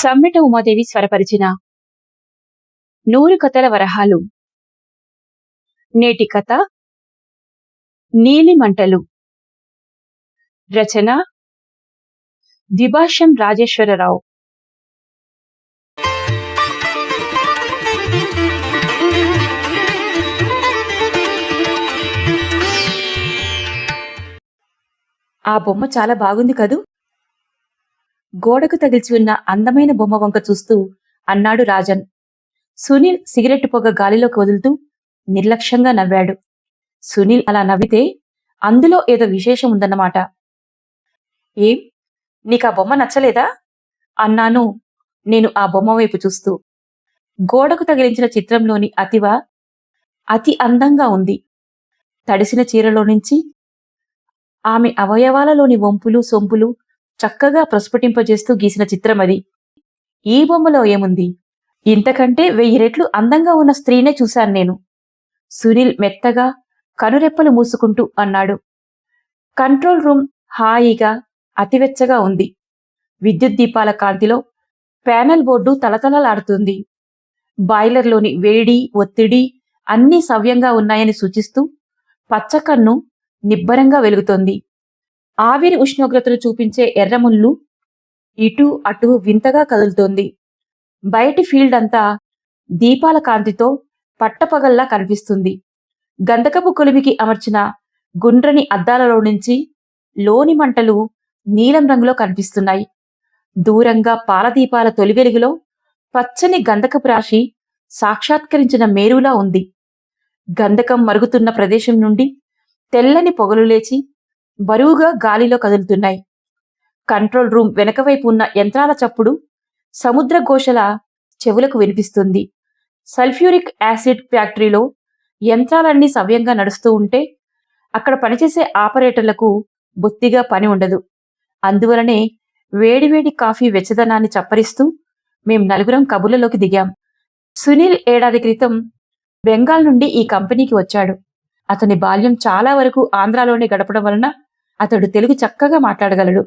సమ్మెట ఉమాదేవి స్వరపరిచిన నూరు కథల వరహాలు. నేటి కథ నీలి మంటలు రచన ద్విభాష్యం రాజేశ్వరరావు. ఆ బొమ్మ చాలా బాగుంది కదూ? గోడకు తగిల్చి ఉన్న అందమైన బొమ్మ వంక చూస్తూ అన్నాడు రాజన్. సునీల్ సిగరెట్ పొగ గాలిలోకి వదులుతూ నిర్లక్ష్యంగా నవ్వాడు. సునీల్ అలా నవ్వితే అందులో ఏదో విశేషం ఉందన్నమాట. ఏం? నీకు ఆ బొమ్మ నచ్చలేదా? అన్నాను నేను ఆ బొమ్మ వైపు చూస్తూ. గోడకు తగిలించిన చిత్రంలోని అతివ అతి అందంగా ఉంది. తడిసిన చీరలో నుంచి ఆమె అవయవాలలోని వంపులు సొంపులు చక్కగా ప్రస్ఫుటింపజేస్తూ గీసిన చిత్రం అది. ఈ బొమ్మలో ఏముంది? ఇంతకంటే వెయ్యి రెట్లు అందంగా ఉన్న స్త్రీనే చూశాను నేను. సునీల్ మెత్తగా కనురెప్పలు మూసుకుంటూ అన్నాడు. కంట్రోల్ రూమ్ హాయిగా అతివెచ్చగా ఉంది. విద్యుత్ దీపాల కాంతిలో ప్యానెల్ బోర్డు తలతలలాడుతుంది. బాయిలర్లోని వేడి ఒత్తిడి అన్నీ సవ్యంగా ఉన్నాయని సూచిస్తూ పచ్చకన్ను నిబ్బరంగా వెలుగుతోంది. ఆవిరి ఉష్ణోగ్రతలు చూపించే ఎర్రముళ్ళు ఇటు అటు వింతగా కదులుతోంది. బయటి ఫీల్డ్ అంతా దీపాల కాంతితో పట్టపగల్లా కనిపిస్తుంది. గంధకపు కొలిమికి అమర్చిన గుండ్రని అద్దాలలో నుంచి లోని మంటలు నీలం రంగులో కనిపిస్తున్నాయి. దూరంగా పాలదీపాల తొలి వెలుగులో పచ్చని గంధకపు రాశి సాక్షాత్కరించిన మేరులా ఉంది. గంధకం మరుగుతున్న ప్రదేశం నుండి తెల్లని పొగలు లేచి బరువుగా గాలిలో కదులుతున్నాయి. కంట్రోల్ రూమ్ వెనకవైపు ఉన్న యంత్రాల చప్పుడు సముద్ర ఘోషల చెవులకు వినిపిస్తుంది. సల్ఫ్యూరిక్ యాసిడ్ ఫ్యాక్టరీలో యంత్రాలన్నీ సవ్యంగా నడుస్తూ ఉంటే అక్కడ పనిచేసే ఆపరేటర్లకు బొత్తిగా పని ఉండదు. అందువలనే వేడివేడి కాఫీ వెచ్చదనాన్ని చప్పరిస్తూ మేం నలుగురం కబుర్లలోకి దిగాం. సునీల్ ఏడాది క్రితం బెంగాల్ నుండి ఈ కంపెనీకి వచ్చాడు. అతని బాల్యం చాలా వరకు ఆంధ్రాలోనే గడపడం వలన అతడు తెలుగు చక్కగా మాట్లాడగలడు.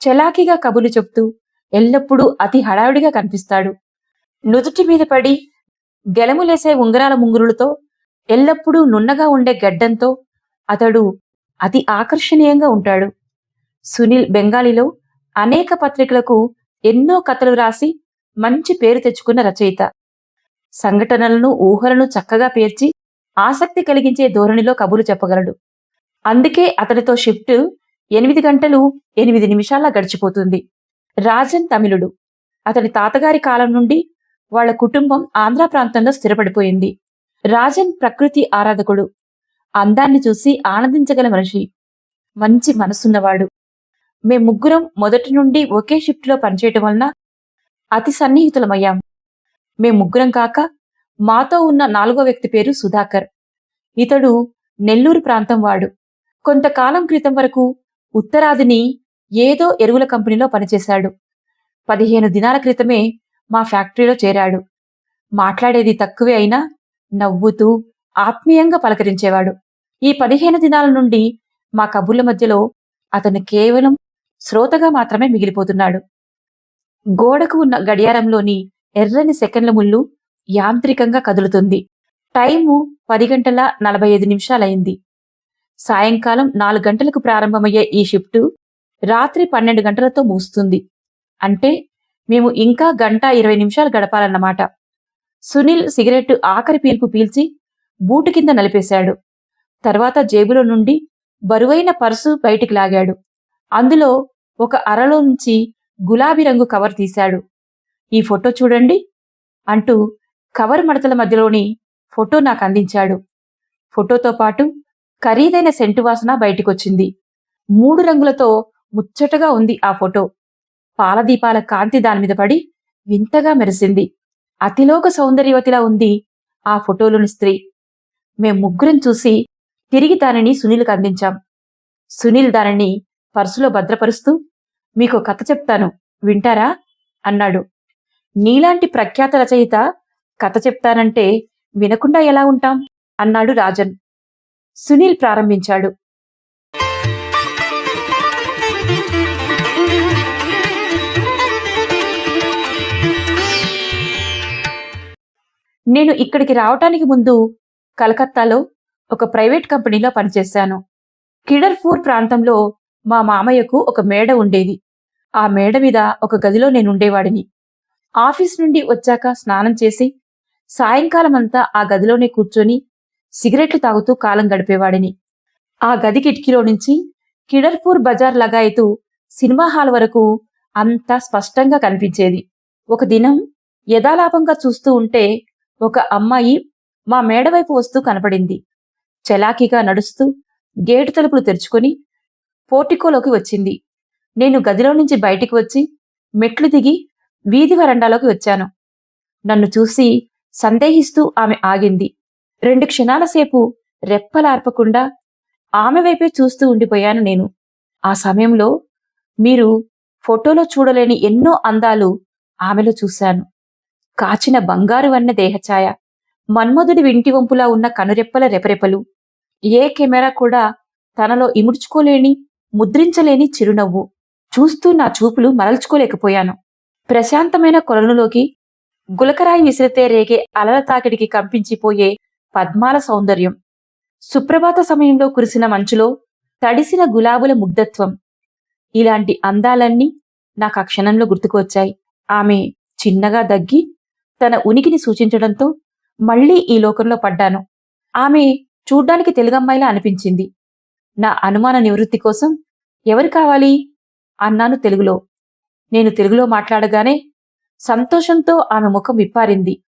చలాకీగా కబులు చెప్తూ ఎల్లప్పుడూ అతి హడావిడిగా కనిపిస్తాడు. నుదుటి మీద పడి గెలములేసే ఉంగరాల ముంగురులతో ఎల్లప్పుడూ నున్నగా ఉండే గడ్డంతో అతడు అతి ఆకర్షణీయంగా ఉంటాడు. సునీల్ బెంగాలీలో అనేక పత్రికలకు ఎన్నో కథలు రాసి మంచి పేరు తెచ్చుకున్న రచయిత. సంఘటనలను ఊహలను చక్కగా పేర్చి ఆసక్తి కలిగించే ధోరణిలో కబులు చెప్పగలడు. అందుకే అతడితో షిఫ్ట్ ఎనిమిది గంటలు ఎనిమిది నిమిషాల గడిచిపోతుంది. రాజన్ తమిళుడు. అతని తాతగారి కాలం నుండి వాళ్ళ కుటుంబం ఆంధ్ర ప్రాంతంలో స్థిరపడిపోయింది. రాజన్ ప్రకృతి ఆరాధకుడు. అందాన్ని చూసి ఆనందించగల మనిషి. మంచి మనసున్నవాడు. మేం ముగ్గురం మొదటి నుండి ఒకే షిఫ్ట్లో పనిచేయటం వలన అతి సన్నిహితులమయ్యాం. మేం ముగ్గురం కాక మాతో ఉన్న నాలుగో వ్యక్తి పేరు సుధాకర్. ఇతడు నెల్లూరు ప్రాంతం వాడు. కొంతకాలం క్రితం వరకు ఉత్తరాదిని ఏదో ఎరువుల కంపెనీలో పనిచేశాడు. పదిహేను దినాల క్రితమే మా ఫ్యాక్టరీలో చేరాడు. మాట్లాడేది తక్కువే అయినా నవ్వుతూ ఆత్మీయంగా పలకరించేవాడు. ఈ పదిహేను దినాల నుండి మా కబుర్ల మధ్యలో అతను కేవలం శ్రోతగా మాత్రమే మిగిలిపోతున్నాడు. గోడకు ఉన్న గడియారంలోని ఎర్రని సెకండ్ల ముళ్ళు యాంత్రికంగా కదులుతుంది. టైము పది గంటల నలభై ఐదు నిమిషాలైంది. సాయంకాలం నాలుగు గంటలకు ప్రారంభమయ్యే ఈ షిఫ్టు రాత్రి పన్నెండు గంటలతో ముగుస్తుంది. అంటే మేము ఇంకా గంట ఇరవై నిమిషాలు గడపాలన్నమాట. సునీల్ సిగరెట్ ఆఖరి పీల్పు పీల్చి బూటు కింద నలిపేశాడు. తర్వాత జేబులో నుండి బరువైన పర్సు బయటికి లాగాడు. అందులో ఒక అరలో నుంచి గులాబీ రంగు కవర్ తీశాడు. ఈ ఫోటో చూడండి అంటూ కవర్ మడతల మధ్యలోని ఫోటో నాకు అందించాడు. ఫోటోతో పాటు ఖరీదైన సెంటు వాసన బయటికొచ్చింది. మూడు రంగులతో ముచ్చటగా ఉంది ఆ ఫోటో. పాలదీపాల కాంతి దాని మీద పడి వింతగా మెరిసింది. అతిలోక సౌందర్యవతిలా ఉంది ఆ ఫోటోలోని స్త్రీ. మేం ముగ్గురం చూసి తిరిగి దానిని సునీల్కి అందించాం. సునీల్ దానిని పర్సులో భద్రపరుస్తూ మీకు కథ చెప్తాను వింటారా? అన్నాడు. నీలాంటి ప్రఖ్యాత రచయిత కథ చెప్తానంటే వినకుండా ఎలా ఉంటాం? అన్నాడు రాజన్. సునీల్ ప్రారంభించాడు. నేను ఇక్కడికి రావటానికి ముందు కలకత్తాలో ఒక ప్రైవేట్ కంపెనీలో పనిచేశాను. కిడర్పూర్ ప్రాంతంలో మా మామయ్యకు ఒక మేడ ఉండేది. ఆ మేడ మీద ఒక గదిలో నేను ఉండేవాడిని ఆఫీస్ నుండి వచ్చాక స్నానం చేసి సాయంకాలమంతా ఆ గదిలోనే కూర్చొని సిగరెట్లు తాగుతూ కాలం గడిపేవాడిని. ఆ గది కిటికీలో నుంచి కిడర్పూర్ బజార్ లగాయతూ సినిమా హాల్ వరకు అంతా స్పష్టంగా కనిపించేది. ఒక దినం యథాలాపంగా చూస్తూ ఉంటే ఒక అమ్మాయి మా మేడవైపు వస్తూ కనపడింది. చలాకీగా నడుస్తూ గేటు తలుపులు తెరుచుకొని పోర్టికోలోకి వచ్చింది. నేను గదిలో నుంచి బయటికి వచ్చి మెట్లు దిగి వీధి వరండాలోకి వచ్చాను. నన్ను చూసి సందేహిస్తూ ఆమె ఆగింది. రెండు క్షణాల సేపు రెప్పలార్పకుండా ఆమె వైపే చూస్తూ ఉండిపోయాను నేను. ఆ సమయంలో మీరు ఫోటోలో చూడలేని ఎన్నో అందాలు ఆమెలో చూశాను. కాచిన బంగారు వన్న దేహఛాయ మన్మధుడి వింటి వంపులా ఉన్న కనురెప్పల రెపరెపలు ఏ కెమెరా కూడా తనలో ఇముడ్చుకోలేని ముద్రించలేని చిరునవ్వు. చూస్తూ నా చూపులు మరల్చుకోలేకపోయాను. ప్రశాంతమైన కొలనులోకి గులకరాయి విసిరితే రేగే అలల తాకిడికి కంపించిపోయే పద్మాల సౌందర్యం. సుప్రభాత సమయంలో కురిసిన మంచులో తడిసిన గులాబుల ముగ్ధత్వం. ఇలాంటి అందాలన్నీ నాకు ఆ క్షణంలో గుర్తుకొచ్చాయి. ఆమె చిన్నగా దగ్గి తన ఉనికిని సూచించడంతో మళ్ళీ ఈ లోకంలో పడ్డాను. ఆమె చూడ్డానికి తెలుగమ్మాయిలా అనిపించింది. నా అనుమాన నివృత్తి కోసం ఎవరు కావాలి? అన్నాను తెలుగులో. నేను తెలుగులో మాట్లాడగానే సంతోషంతో ఆమె ముఖం విప్పారింది.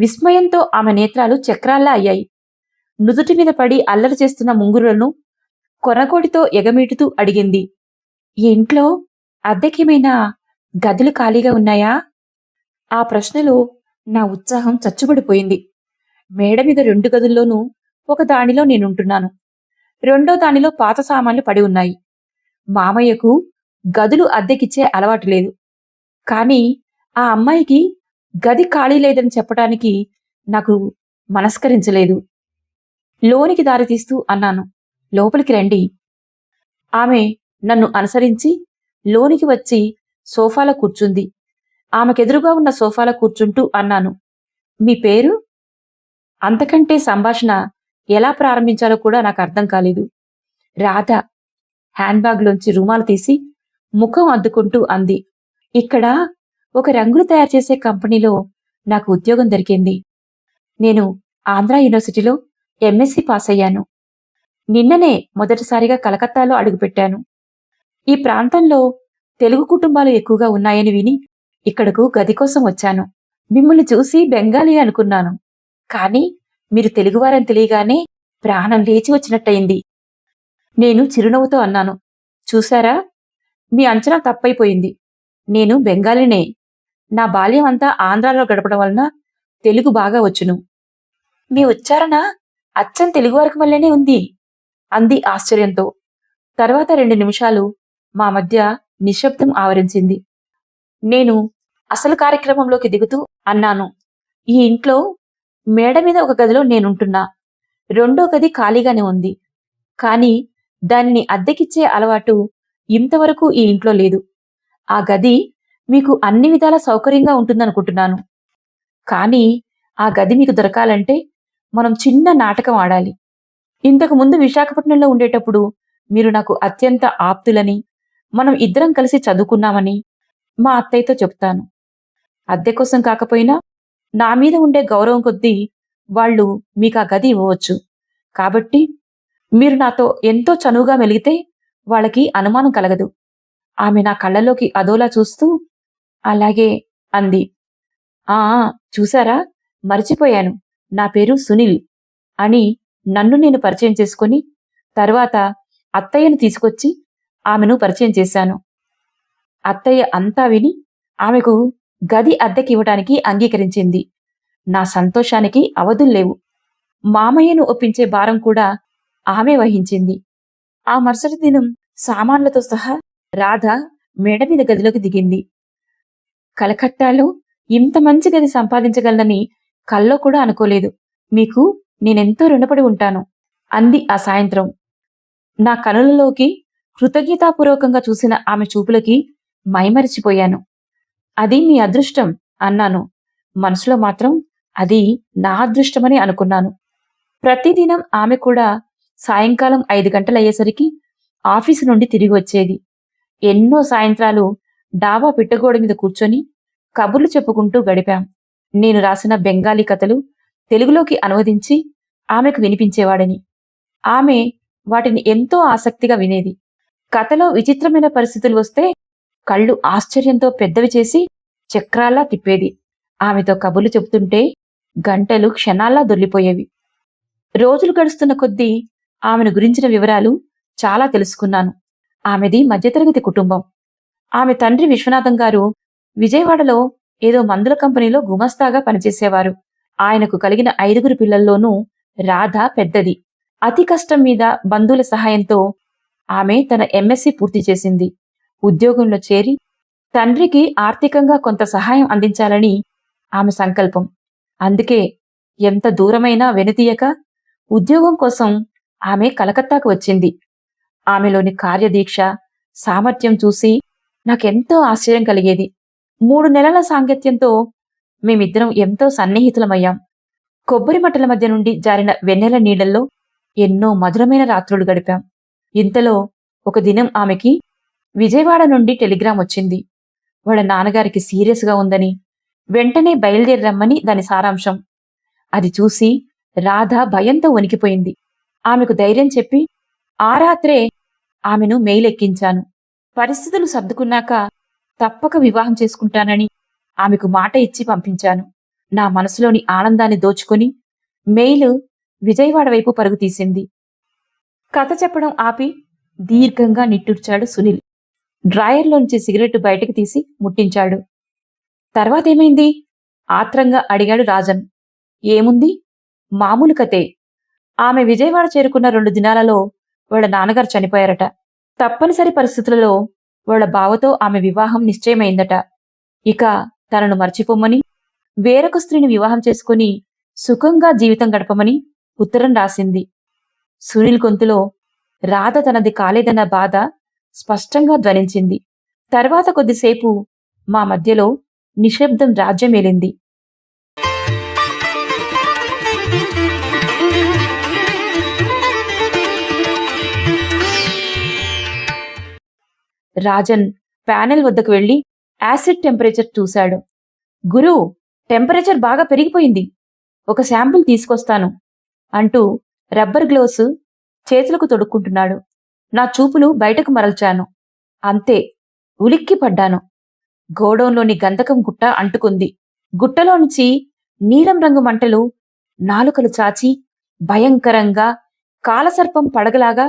విస్మయంతో ఆమె నేత్రాలు చక్రాల్లా అయ్యాయి. నుదుటి మీద పడి అల్లరి చేస్తున్న ముంగురులను కొనగోడితో ఎగమీటుతూ అడిగింది. ఈ ఇంట్లో అద్దెకేమైనా గదులు ఖాళీగా ఉన్నాయా? ఆ ప్రశ్నలో నా ఉత్సాహం చచ్చుబడిపోయింది. మేడ మీద రెండు గదుల్లోనూ ఒక దానిలో నేనుంటున్నాను. రెండో దానిలో పాత సామాన్లు పడి ఉన్నాయి. మామయ్యకు గదులు అద్దెకిచ్చే అలవాటు లేదు. కానీ ఆ అమ్మాయికి గది ఖాళీ లేదని చెప్పడానికి నాకు మనస్కరించలేదు. లోనికి దారితీస్తూ అన్నాను. లోపలికి రండి. ఆమె నన్ను అనుసరించి లోనికి వచ్చి సోఫాలో కూర్చుంది. ఆమెకెదురుగా ఉన్న సోఫాలో కూర్చుంటూ అన్నాను. మీ పేరు? అంతకంటే సంభాషణ ఎలా ప్రారంభించాలో కూడా నాకు అర్థం కాలేదు. రాధ హ్యాండ్ బ్యాగ్లోంచి రుమాలు తీసి ముఖం అద్దుకుంటూ అంది. ఇక్కడ ఒక రంగులు తయారు చేసే కంపెనీలో నాకు ఉద్యోగం దొరికింది. నేను ఆంధ్ర యూనివర్సిటీలో ఎంఎస్సి పాస్ అయ్యాను. నిన్ననే మొదటిసారిగా కలకత్తాలో అడుగుపెట్టాను. ఈ ప్రాంతంలో తెలుగు కుటుంబాలు ఎక్కువగా ఉన్నాయని విని ఇక్కడకు గది కోసం వచ్చాను. మిమ్మల్ని చూసి బెంగాలీ అనుకున్నాను. కానీ మీరు తెలుగువారని తెలియగానే ప్రాణం లేచి వచ్చినట్టయింది. నేను చిరునవ్వుతో అన్నాను చూశారా? మీ అంచనా తప్పైపోయింది. నేను బెంగాలీనే. నా బాల్యం అంతా ఆంధ్రాలో గడపడం వలన తెలుగు బాగా వచ్చును. మీ ఉచ్చారణ అచ్చం తెలుగు వరకు వల్లనే ఉంది అంది ఆశ్చర్యంతో. తర్వాత రెండు నిమిషాలు మా మధ్య నిశ్శబ్దం ఆవరించింది. నేను అసలు కార్యక్రమంలోకి దిగుతూ అన్నాను ఈ ఇంట్లో మేడ మీద ఒక గదిలో నేనుంటున్నా. రెండో గది ఖాళీగానే ఉంది కానీ దానిని అద్దెకిచ్చే అలవాటు ఇంతవరకు ఈ ఇంట్లో లేదు. ఆ గది మీకు అన్ని విధాల సౌకర్యంగా ఉంటుందనుకుంటున్నాను. కానీ ఆ గది మీకు దొరకాలంటే మనం చిన్న నాటకం ఆడాలి. ఇంతకు ముందు విశాఖపట్నంలో ఉండేటప్పుడు మీరు నాకు అత్యంత ఆప్తులని మనం ఇద్దరం కలిసి చదువుకున్నామని మా అత్తయ్యతో చెప్తాను. అద్దె కోసం కాకపోయినా నా మీద ఉండే గౌరవం కొద్దీ వాళ్ళు మీకు ఆ గది ఇవ్వవచ్చు. కాబట్టి మీరు నాతో ఎంతో చనువుగా మెలిగితే వాళ్ళకి అనుమానం కలగదు. ఆమె నా కళ్ళలోకి అదోలా చూస్తూ అలాగే అంది. ఆ చూసారా? మర్చిపోయాను. నా పేరు సునీల్ అని నన్ను నేను పరిచయం చేసుకొని తర్వాత అత్తయ్యను తీసుకొచ్చి ఆమెను పరిచయం చేశాను. అత్తయ్య అంతా విని ఆమెకు గది అద్దెకి ఇవ్వడానికి అంగీకరించింది. నా సంతోషానికి అవధుల్లేవు మామయ్యను ఒప్పించే భారం కూడా ఆమె వహించింది. ఆ మరుసటి దినం సామాన్లతో సహా రాధ మేడ మీద గదిలోకి దిగింది. కలకట్టాలో ఇంత మంచి గది సంపాదించగలనని కల్లో కూడా అనుకోలేదు. మీకు నేనెంతో రుణపడి ఉంటాను అంది ఆ సాయంత్రం. నా కనులలోకి కృతజ్ఞతాపూర్వకంగా చూసిన ఆమె చూపులకి మైమరిచిపోయాను. అది మీ అదృష్టం అన్నాను. మనసులో మాత్రం అది నా అదృష్టమని అనుకున్నాను. ప్రతిదినం ఆమె కూడా సాయంకాలం ఐదు గంటలయ్యేసరికి ఆఫీసు నుండి తిరిగి వచ్చేది. ఎన్నో సాయంత్రాలు డాబా పిట్టగోడ మీద కూర్చొని కబుర్లు చెప్పుకుంటూ గడిపాం. నేను రాసిన బెంగాలీ కథలు తెలుగులోకి అనువదించి ఆమెకు వినిపించేవాడని. ఆమె వాటిని ఎంతో ఆసక్తిగా వినేది. కథలో విచిత్రమైన పరిస్థితులు వస్తే కళ్ళు ఆశ్చర్యంతో పెద్దవి చేసి చక్రాల్లా తిప్పేది. ఆమెతో కబుర్లు చెబుతుంటే గంటలు క్షణాల్లా దొర్లిపోయేవి. రోజులు గడుస్తున్న కొద్దీ ఆమెను గురించిన వివరాలు చాలా తెలుసుకున్నాను. ఆమెది మధ్యతరగతి కుటుంబం. ఆమె తండ్రి విశ్వనాథం గారు విజయవాడలో ఏదో మందుల కంపెనీలో గుమస్తాగా పనిచేసేవారు. ఆయనకు కలిగిన ఐదుగురు పిల్లల్లోనూ రాధ పెద్దది. అతి కష్టం మీద బంధువుల సహాయంతో ఆమె తన ఎంఎస్సి పూర్తి చేసింది. ఉద్యోగంలో చేరి తండ్రికి ఆర్థికంగా కొంత సహాయం అందించాలని ఆమె సంకల్పం. అందుకే ఎంత దూరమైనా వెనుతీయక ఉద్యోగం కోసం ఆమె కలకత్తాకు వచ్చింది. ఆమెలోని కార్యదీక్ష సామర్థ్యం చూసి నాకెంతో ఆశ్చర్యం కలిగేది. మూడు నెలల సాంగత్యంతో మేమిద్దరం ఎంతో సన్నిహితులమయ్యాం. కొబ్బరి మట్టల మధ్య నుండి జారిన వెన్నెల నీడల్లో ఎన్నో మధురమైన రాత్రులు గడిపాం. ఇంతలో ఒక దినం ఆమెకి విజయవాడ నుండి టెలిగ్రామ్ వచ్చింది. వాళ్ళ నాన్నగారికి సీరియస్గా ఉందని వెంటనే బయలుదేరి రమ్మని దాని సారాంశం. అది చూసి రాధ భయంతో వణికిపోయింది. ఆమెకు ధైర్యం చెప్పి ఆ రాత్రే ఆమెను మెయిల్ ఎక్కించాను పరిస్థితులు సర్దుకున్నాక తప్పక వివాహం చేసుకుంటానని ఆమెకు మాట ఇచ్చి పంపించాను. నా మనసులోని ఆనందాన్ని దోచుకొని మెయిల్ విజయవాడ వైపు పరుగు తీసింది. కథ చెప్పడం ఆపి దీర్ఘంగా నిట్టూర్చాడు సునీల్. డ్రాయర్లోంచి సిగరెట్ బయటకు తీసి ముట్టించాడు. తర్వాతేమైంది ఆత్రంగా అడిగాడు రాజన్. ఏముంది? మామూలు కథే ఆమె విజయవాడ చేరుకున్న రెండు దినాలలో వాళ్ళ నాన్నగారు చనిపోయారట. తప్పనిసరి పరిస్థితులలో వాళ్ళ బావతో ఆమె వివాహం నిశ్చయమైందట. ఇక తనను మర్చిపోమని వేరొక స్త్రీని వివాహం చేసుకుని సుఖంగా జీవితం గడపమని ఉత్తరం రాసింది. సునీల్ గొంతులో రాధ తనది కాలేదన్న బాధ స్పష్టంగా ధ్వనించింది. తర్వాత కొద్దిసేపు మా మధ్యలో నిశ్శబ్దం రాజ్యమేలింది. రాజన్ ప్యానెల్ వద్దకు వెళ్ళి యాసిడ్ టెంపరేచర్ చూశాడు. గురు టెంపరేచర్ బాగా పెరిగిపోయింది. ఒక శాంపుల్ తీసుకొస్తాను అంటూ రబ్బర్ గ్లోవ్స్ చేతులకు తొడుక్కుంటున్నాడు. నా చూపులు బయటకు మరల్చాను. అంతే ఉలిక్కి పడ్డాను. గోడౌన్లోని గంధకం గుట్ట అంటుకుంది. గుట్టలోంచి నీలం రంగు మంటలు నాలుకలు చాచి భయంకరంగా కాలసర్పం పడగలాగా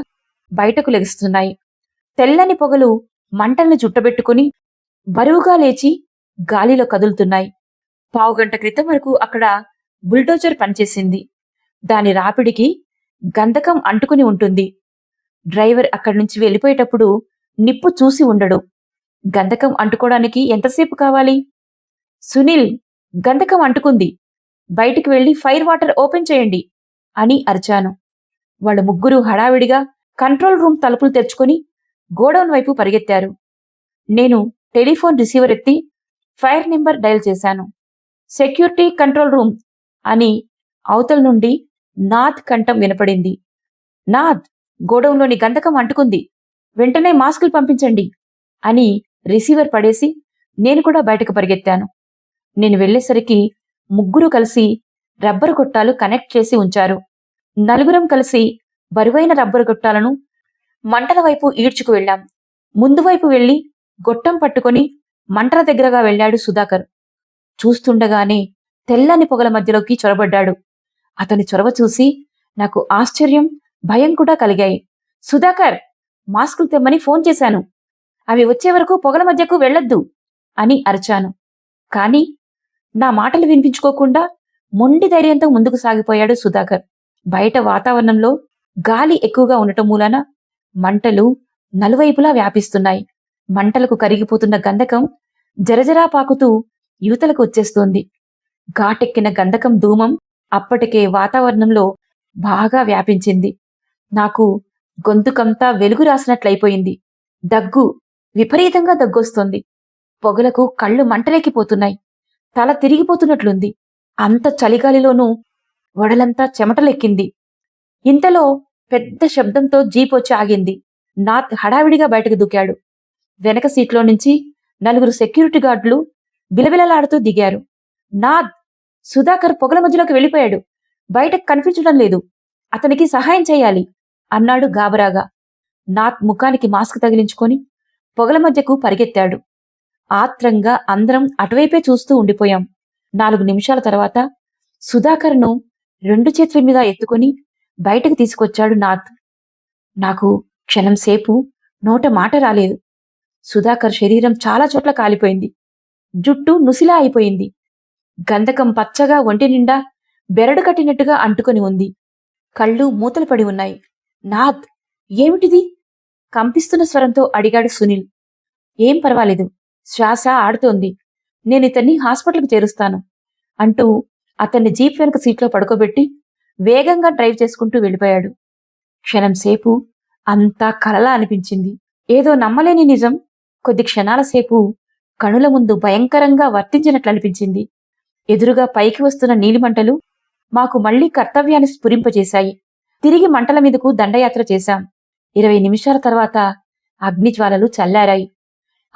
బయటకు లెగుస్తున్నాయి. తెల్లని పొగలు మంటల్ని చుట్టబెట్టుకుని బరువుగా లేచి గాలిలో కదులుతున్నాయి. పావుగంట క్రితం వరకు అక్కడ బుల్డోజర్ పనిచేసింది. దాని రాపిడికి గంధకం అంటుకుని ఉంటుంది. డ్రైవర్ అక్కడి నుంచి వెళ్ళిపోయేటప్పుడు నిప్పు చూసి ఉండడు. గంధకం అంటుకోవడానికి ఎంతసేపు కావాలి? సునీల్ గంధకం అంటుకుంది. బయటికి వెళ్ళి ఫైర్ వాటర్ ఓపెన్ చేయండి అని అరిచాను. వాళ్ళు ముగ్గురు హడావిడిగా కంట్రోల్ రూమ్ తలుపులు తెరుచుకొని గోడౌన్ వైపు పరిగెత్తారు. నేను టెలిఫోన్ రిసీవర్ ఎత్తి ఫైర్ నెంబర్ డయల్ చేశాను. సెక్యూరిటీ కంట్రోల్ రూమ్ అని అవతల నుండి నాథ్ కంఠం వినపడింది. నాథ్ గోడౌన్లోని గంధకం అంటుకుంది. వెంటనే మాస్కులు పంపించండి అని రిసీవర్ పడేసి నేను కూడా బయటకు పరిగెత్తాను. నేను వెళ్ళేసరికి ముగ్గురు కలిసి రబ్బరు గొట్టాలు కనెక్ట్ చేసి ఉంచారు. నలుగురం కలిసి బరువైన రబ్బరు గొట్టాలను మంటల వైపు ఈడ్చుకు వెళ్ళాం. ముందు వైపు వెళ్ళి గొట్టం పట్టుకొని మంటల దగ్గరగా వెళ్ళాడు సుధాకర్. చూస్తుండగానే తెల్లని పొగల మధ్యలోకి చొరబడ్డాడు. అతని చొరవ చూసి నాకు ఆశ్చర్యం భయం కూడా కలిగాయి. సుధాకర్ మాస్కులు తెమ్మని ఫోన్ చేశాను. అవి వచ్చే వరకు పొగల మధ్యకు వెళ్ళొద్దు అని అరిచాను. కాని నా మాటలు వినిపించుకోకుండా మొండి ధైర్యంతో ముందుకు సాగిపోయాడు సుధాకర్. బయట వాతావరణంలో గాలి ఎక్కువగా ఉండటం మూలాన మంటలు నలువైపులా వ్యాపిస్తున్నాయి. మంటలకు కరిగిపోతున్న గంధకం జరజరా పాకుతూ యువతలకు వచ్చేస్తోంది. ఘాటెక్కిన గంధకం ధూమం అప్పటికే వాతావరణంలో బాగా వ్యాపించింది. నాకు గొంతుకంతా వెలుగు రాసినట్లయిపోయింది. దగ్గు విపరీతంగా దగ్గొస్తోంది. పొగలకు కళ్ళు మంటలేకిపోతున్నాయి. తల తిరిగిపోతున్నట్లుంది. అంత చలిగాలిలోనూ వడలంతా చెమటలెక్కింది. ఇంతలో పెద్ద శబ్దంతో జీప్ వచ్చి ఆగింది. నాత్ హడావిడిగా బయటకు దూకాడు. వెనక సీట్లో నుంచి నలుగురు సెక్యూరిటీ గార్డులు బిలబిలలాడుతూ దిగారు. నాథ్ సుధాకర్ పొగల మధ్యలోకి వెళ్ళిపోయాడు. బయటకు కనిపించడం లేదు. అతనికి సహాయం చేయాలి అన్నాడు గాబరాగా. నాథ్ ముఖానికి మాస్క్ తగిలించుకొని పొగల మధ్యకు పరిగెత్తాడు. ఆత్రంగా అందరం అటువైపే చూస్తూ ఉండిపోయాం. నాలుగు నిమిషాల తర్వాత సుధాకర్ను రెండు చేతుల మీద ఎత్తుకొని బయటకు తీసుకొచ్చాడు నాథ్ నాకు క్షణం సేపు నోట మాట రాలేదు. సుధాకర్ శరీరం చాలా చోట్ల కాలిపోయింది. జుట్టు నుసిలా అయిపోయింది. గంధకం పచ్చగా ఒంటి నిండా బెరడు కట్టినట్టుగా అంటుకొని ఉంది. కళ్ళు మూతలు పడి ఉన్నాయి. నాథ్ ఏమిటిది? కంపిస్తున్న స్వరంతో అడిగాడు సునీల్. ఏం పర్వాలేదు. శ్వాస ఆడుతోంది. నేను ఇతన్ని హాస్పిటల్కి చేరుస్తాను అంటూ అతన్ని జీప్ వెనుక సీట్లో పడుకోబెట్టి వేగంగా డ్రైవ్ చేసుకుంటూ వెళ్ళిపోయాడు. క్షణం సేపు అంతా కలలా అనిపించింది. ఏదో నమ్మలేని నిజం. కొద్ది క్షణాల సేపు కణుల ముందు భయంకరంగా వర్తించినట్లు అనిపించింది. ఎదురుగా పైకి వస్తున్న నీలిమంటలు మాకు మళ్ళీ కర్తవ్యాన్ని స్ఫురింపజేశాయి. తిరిగి మంటల మీదకు దండయాత్ర చేశాం. ఇరవై నిమిషాల తర్వాత అగ్నిజ్వాలలు చల్లారాయి.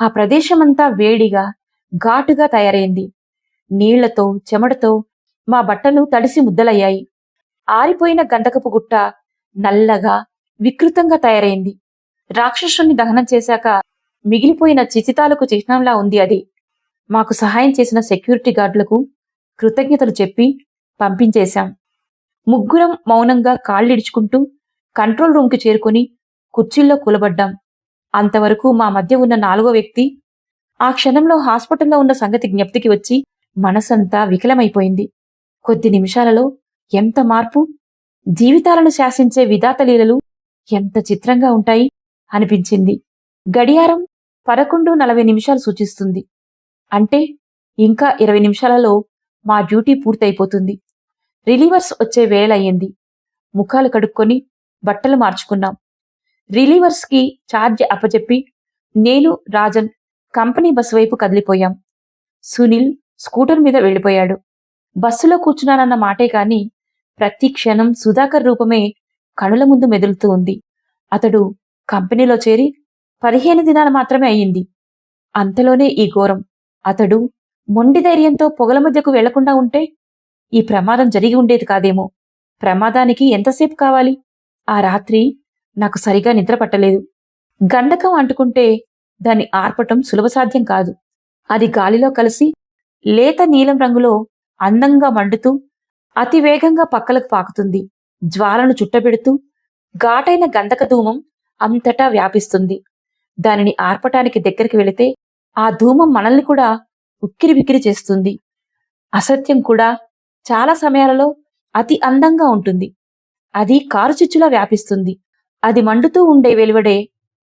ఆ ప్రదేశమంతా వేడిగా ఘాటుగా తయారైంది. నీళ్ళతో చెమటతో మా బట్టలు తడిసి ముద్దలయ్యాయి. ఆరిపోయిన గంధకపు గుట్ట నల్లగా వికృతంగా తయారైంది. రాక్షసుని దహనం చేశాక మిగిలిపోయిన చిచితాలకు చిహ్నంలా ఉంది అది. మాకు సహాయం చేసిన సెక్యూరిటీ గార్డులకు కృతజ్ఞతలు చెప్పి పంపించేశాం. ముగ్గురం మౌనంగా కాళ్ళిడుచుకుంటూ కంట్రోల్ రూమ్కి చేరుకుని కుర్చీల్లో కూలబడ్డాం. అంతవరకు మా మధ్య ఉన్న నాలుగో వ్యక్తి ఆ క్షణంలో హాస్పిటల్లో ఉన్న సంగతి జ్ఞప్తికి వచ్చి మనసంతా వికలమైపోయింది. కొద్ది నిమిషాలలో ఎంత మార్పు? జీవితాలను శాసించే విధాత లీలలు ఎంత చిత్రంగా ఉంటాయి? అనిపించింది. గడియారం పదకొండు నలభై నిమిషాలు సూచిస్తుంది. అంటే ఇంకా ఇరవై నిమిషాలలో మా డ్యూటీ పూర్తయిపోతుంది. రిలీవర్స్ వచ్చే వేళయ్యింది. ముఖాలు కడుక్కొని బట్టలు మార్చుకున్నాం. రిలీవర్స్కి ఛార్జ్ అప్పచెప్పి నేను రాజన్ కంపెనీ బస్సు వైపు కదిలిపోయాం. సునీల్ స్కూటర్ మీద వెళ్ళిపోయాడు. బస్సులో కూర్చున్నానన్న మాటే కానీ ప్రతి క్షణం సుధాకర్ రూపమే కనుల ముందు మెదులుతూ ఉంది. అతడు కంపెనీలో చేరి పదిహేను దినాలు మాత్రమే అయ్యింది. అంతలోనే ఈ ఘోరం. అతడు మొండి ధైర్యంతో పొగల మధ్యకు వెళ్ళకుండా ఉంటే ఈ ప్రమాదం జరిగి ఉండేది కాదేమో. ప్రమాదానికి ఎంతసేపు కావాలి? ఆ రాత్రి నాకు సరిగా నిద్ర పట్టలేదు. గండకం అంటుకుంటే దాన్ని ఆర్పటం సులభసాధ్యం కాదు. అది గాలిలో కలిసి లేత నీలం రంగులో అందంగా మండుతూ అతి వేగంగా పక్కలకు పాకుతుంది. జ్వాలను చుట్టబెడుతూ ఘాటైన గంధక ధూమం అంతటా వ్యాపిస్తుంది. దానిని ఆర్పటానికి దగ్గరికి వెళితే ఆ ధూమం మనల్ని కూడా ఉక్కిరి బిక్కిరి చేస్తుంది. అసత్యం కూడా చాలా సమయాలలో అతి అందంగా ఉంటుంది. అది కారుచిచ్చులా వ్యాపిస్తుంది. అది మండుతూ ఉండే వెలువడే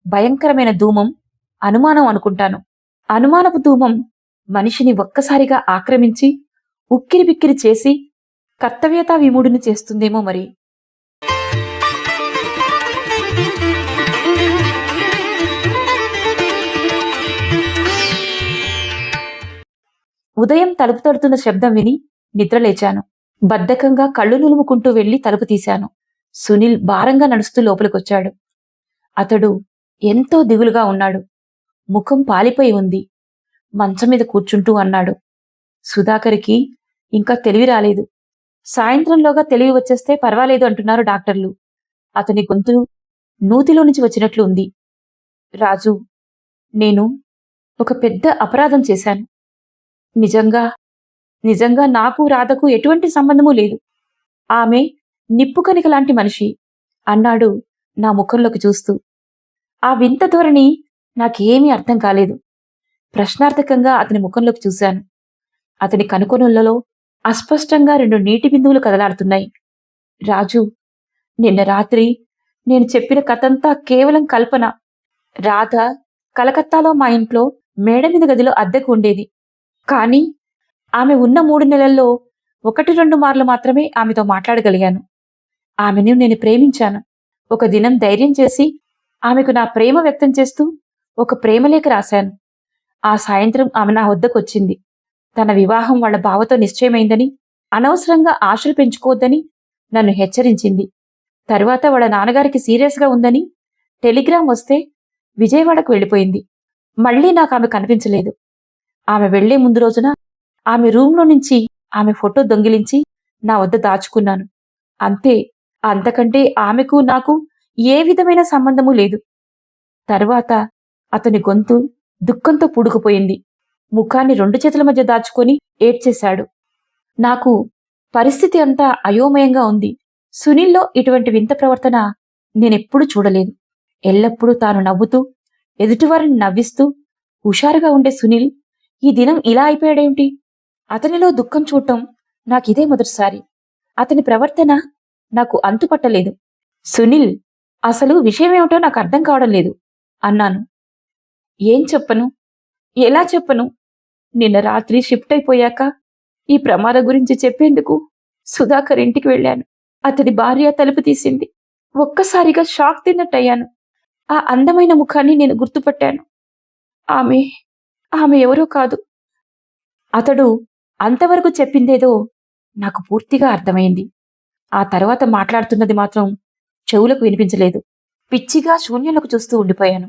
భయంకరమైన ధూమం అనుమానం అనుకుంటాను. అనుమానపు ధూమం మనిషిని ఒక్కసారిగా ఆక్రమించి ఉక్కిరి బిక్కిరి చేసి కర్తవ్యతా విముడిని చేస్తుందేమో మరి. ఉదయం తలుపు తడుతున్న శబ్దం విని నిద్రలేచాను. బద్ధకంగా కళ్ళు నులుముకుంటూ వెళ్ళి తలుపు తీశాను. సునీల్ భారంగా నడుస్తూ లోపలికొచ్చాడు. అతడు ఎంతో దిగులుగా ఉన్నాడు. ముఖం పాలిపోయి ఉంది. మంచం మీద కూర్చుంటూ అన్నాడు. సుధాకర్కి ఇంకా తెలివి రాలేదు. సాయంత్రంలోగా తెలివి వచ్చేస్తే పర్వాలేదు అంటున్నారు డాక్టర్లు. అతని గొంతు నూతిలో నుంచి వచ్చినట్లు ఉంది. రాజు నేను ఒక పెద్ద అపరాధం చేశాను. నిజంగా నిజంగా నాకు రాధకు ఎటువంటి సంబంధమూ లేదు. ఆమె నిప్పు కనిక లాంటి మనిషి అన్నాడు నా ముఖంలోకి చూస్తూ. ఆ వింత ధోరణి నాకేమీ అర్థం కాలేదు. ప్రశ్నార్థకంగా అతని ముఖంలోకి చూశాను. అతని కనుకొనులలో అస్పష్టంగా రెండు నీటి బిందువులు కదలాడుతున్నాయి. రాజు నిన్న రాత్రి నేను చెప్పిన కథంతా కేవలం కల్పన. రాధ కలకత్తాలో మా ఇంట్లో మేడ మీద గదిలో అద్దెకు ఉండేది. కానీ ఆమె ఉన్న మూడు నెలల్లో ఒకటి రెండు మార్లు మాత్రమే ఆమెతో మాట్లాడగలిగాను. ఆమెను నేను ప్రేమించాను. ఒక దినం ధైర్యం చేసి ఆమెకు నా ప్రేమ వ్యక్తం చేస్తూ ఒక ప్రేమలేఖ రాశాను. ఆ సాయంత్రం ఆమె నా వద్దకు వచ్చింది. తన వివాహం వాళ్ళ బావతో నిశ్చయమైందని అనవసరంగా ఆశలు పెంచుకోవద్దని నన్ను హెచ్చరించింది. తరువాత వాళ్ళ నాన్నగారికి సీరియస్గా ఉందని టెలిగ్రామ్ వస్తే విజయవాడకు వెళ్ళిపోయింది. మళ్ళీ నాకు ఆమె కనిపించలేదు. ఆమె వెళ్ళే ముందు రోజున ఆమె రూంలో నుంచి ఆమె ఫోటో దొంగిలించి నా వద్ద దాచుకున్నాను. అంతే అంతకంటే ఆమెకు నాకు ఏ విధమైన సంబంధము లేదు. తర్వాత అతని గొంతు దుఃఖంతో పూడుకుపోయింది. ముఖాన్ని రెండు చేతుల మధ్య దాచుకొని ఏడ్చేశాడు. నాకు పరిస్థితి అంతా అయోమయంగా ఉంది. సునీల్లో ఇటువంటి వింత ప్రవర్తన నేనెప్పుడూ చూడలేదు. ఎల్లప్పుడూ తాను నవ్వుతూ ఎదుటివారిని నవ్విస్తూ హుషారుగా ఉండే సునీల్ ఈ దినం ఇలా అయిపోయాడేమిటి? అతనిలో దుఃఖం చూడటం నాకిదే మొదటిసారి. అతని ప్రవర్తన నాకు అంతుపట్టలేదు సునీల్ అసలు విషయమేమిటో నాకు అర్థం కావడం లేదు అన్నాను. ఏం చెప్పను? ఎలా చెప్పను? నిన్న రాత్రి షిఫ్ట్ అయిపోయాక ఈ ప్రమాదం గురించి చెప్పేందుకు సుధాకర్ ఇంటికి వెళ్ళాను. అతడి భార్య తలుపు తీసింది. ఒక్కసారిగా షాక్ తిన్నట్టయ్యాను. ఆ అందమైన ముఖాన్ని నేను గుర్తుపట్టాను. ఆమె ఆమె ఎవరో కాదు. అతడు అంతవరకు చెప్పిందేదో నాకు పూర్తిగా అర్థమైంది. ఆ తర్వాత మాట్లాడుతున్నది మాత్రం చెవులకు వినిపించలేదు. పిచ్చిగా శూన్యులకు చూస్తూ ఉండిపోయాను.